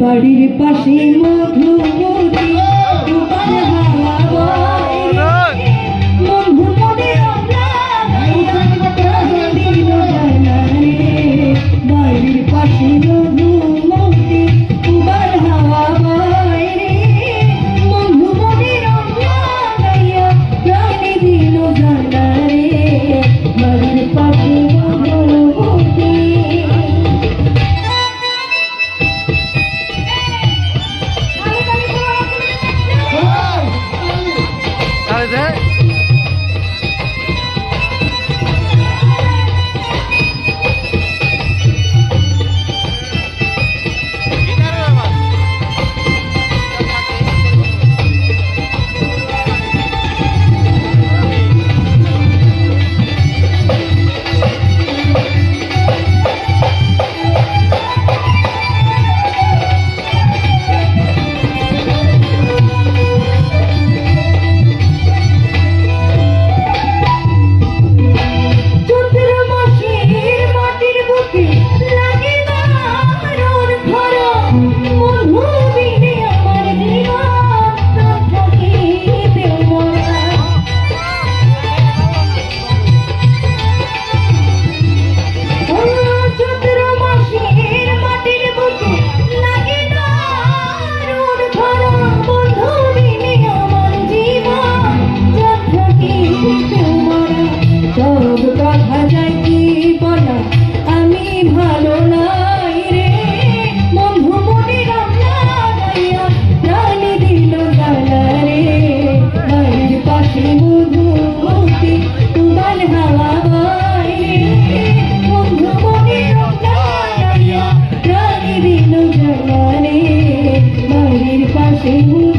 বাড়ির পাশে Madhumati. Mani, Mani, Mani, Mani, Mani, Mani,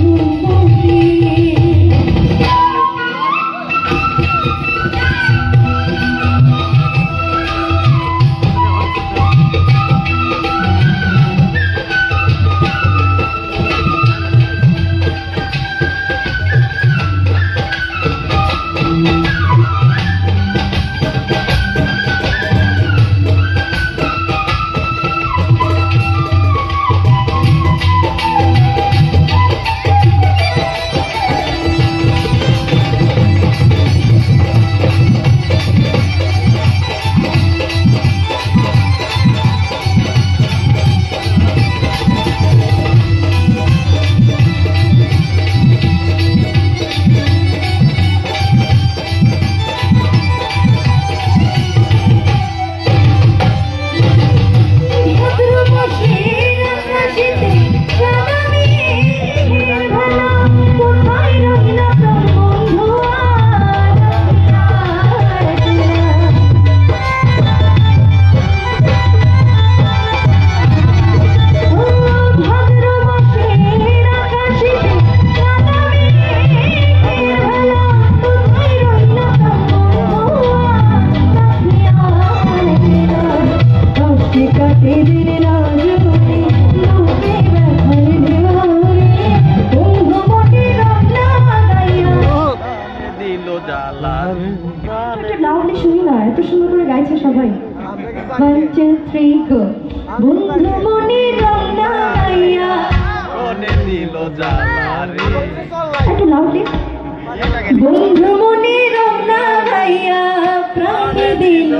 শুনি এত সুন্দর করে গাইছে সবাই। ওয়ান টু থ্রি গো বন্ধু মনে রমনাইয়া একটু লাউডলি বন্ধু মনে রমনাইয়া প্রাণ দিল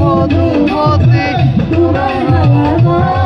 মধু মধু তোমার